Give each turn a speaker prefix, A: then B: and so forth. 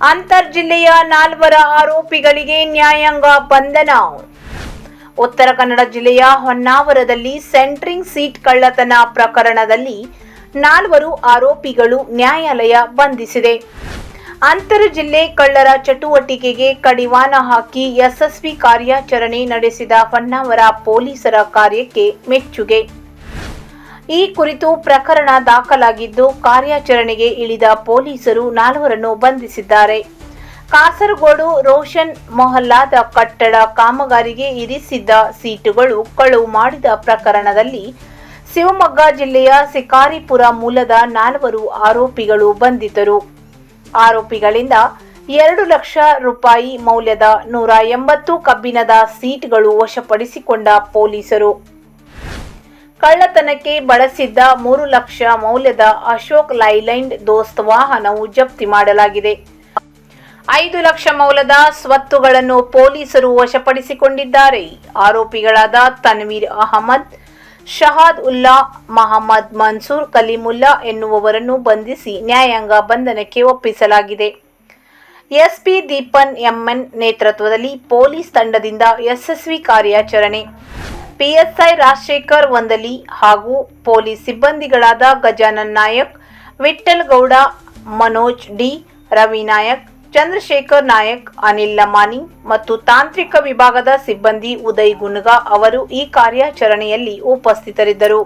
A: ಅಂತರ್ ಜಿಲ್ಲೆಯ ನಾಲ್ವರ ಆರೋಪಿಗಳಿಗೆ ನ್ಯಾಯಾಂಗ ಬಂಧನ. ಉತ್ತರ ಕನ್ನಡ ಜಿಲ್ಲೆಯ ಹೊನ್ನಾವರದಲ್ಲಿ ಸೆಂಟ್ರಿಂಗ್ ಸೀಟ್ ಕಳ್ಳತನ ಪ್ರಕರಣದಲ್ಲಿ ನಾಲ್ವರು ಆರೋಪಿಗಳು ನ್ಯಾಯಾಲಯ ಬಂಧಿಸಿದೆ. ಅಂತರ ಜಿಲ್ಲೆ ಕಳ್ಳರ ಚಟುವಟಿಕೆಗೆ ಕಡಿವಾಣ ಹಾಕಿ ಯಶಸ್ವಿ ಕಾರ್ಯಾಚರಣೆ ನಡೆಸಿದ ಹೊನ್ನಾವರ ಪೊಲೀಸರ ಕಾರ್ಯಕ್ಕೆ ಮೆಚ್ಚುಗೆ. ಈ ಕುರಿತು ಪ್ರಕರಣ ದಾಖಲಾಗಿದ್ದು ಕಾರ್ಯಾಚರಣೆಗೆ ಇಳಿದ ಪೊಲೀಸರು ನಾಲ್ವರನ್ನು ಬಂಧಿಸಿದ್ದಾರೆ. ಕಾಸರಗೋಡು ರೋಷನ್ ಮೊಹಲ್ಲಾದ ಕಟ್ಟಡ ಕಾಮಗಾರಿಗೆ ಇರಿಸಿದ್ದ ಸೀಟುಗಳು ಕಳುವು ಮಾಡಿದ ಪ್ರಕರಣದಲ್ಲಿ ಶಿವಮೊಗ್ಗ ಜಿಲ್ಲೆಯ ಸಿಕಾರಿಪುರ ಮೂಲದ ನಾಲ್ವರು ಆರೋಪಿಗಳು ಬಂಧಿತರು. ಆರೋಪಿಗಳಿಂದ ಎರಡು ಲಕ್ಷ ರೂಪಾಯಿ ಮೌಲ್ಯದ ನೂರ ಎಂಬತ್ತು ಕಬ್ಬಿಣದ ಸೀಟ್ಗಳು ವಶಪಡಿಸಿಕೊಂಡ ಪೊಲೀಸರು. ಕಳ್ಳತನಕ್ಕೆ ಬಳಸಿದ್ದ ಮೂರು ಲಕ್ಷ ಮೌಲ್ಯದ ಅಶೋಕ್ ಲೈಲೈಂಡ್ ದೋಸ್ತ್ ವಾಹನವು ಜಪ್ತಿ ಮಾಡಲಾಗಿದೆ. ಐದು ಲಕ್ಷ ಮೌಲ್ಯದ ಸ್ವತ್ತುಗಳನ್ನು ಪೊಲೀಸರು ವಶಪಡಿಸಿಕೊಂಡಿದ್ದಾರೆ. ಆರೋಪಿಗಳಾದ ತನ್ವೀರ್ ಅಹಮದ್, ಶಹಾದ್ ಉಲ್ಲಾ, ಮಹಮ್ಮದ್ ಮನ್ಸೂರ್ ಕಲೀಮುಲ್ಲಾ ಎನ್ನುವವರನ್ನು ಬಂಧಿಸಿ ನ್ಯಾಯಾಂಗ ಬಂಧನಕ್ಕೆ ಒಪ್ಪಿಸಲಾಗಿದೆ. ಎಸ್ಪಿ ದೀಪನ್ ಎಂಎನ್ ನೇತೃತ್ವದಲ್ಲಿ ಪೊಲೀಸ್ ತಂಡದಿಂದ ಯಶಸ್ವಿ ಕಾರ್ಯಾಚರಣೆ. ಪಿಎಸ್ಐ ರಾಜಶೇಖರ್ ವಂದಲಿ ಹಾಗೂ ಪೊಲೀಸ್ ಸಿಬ್ಬಂದಿಗಳಾದ ಗಜಾನನ್ ನಾಯಕ್, ವಿಠ್ಠಲ್ ಗೌಡ, ಮನೋಜ್ ಡಿ, ರವಿ ನಾಯಕ್, ಚಂದ್ರಶೇಖರ್ ನಾಯಕ್, ಅನಿಲ್ ಲಮಾನಿ ಮತ್ತು ತಾಂತ್ರಿಕ ವಿಭಾಗದ ಸಿಬ್ಬಂದಿ ಉದಯ್ ಗುನ್ಗಾ ಅವರು ಈ ಕಾರ್ಯಾಚರಣೆಯಲ್ಲಿ ಉಪಸ್ಥಿತರಿದ್ದರು.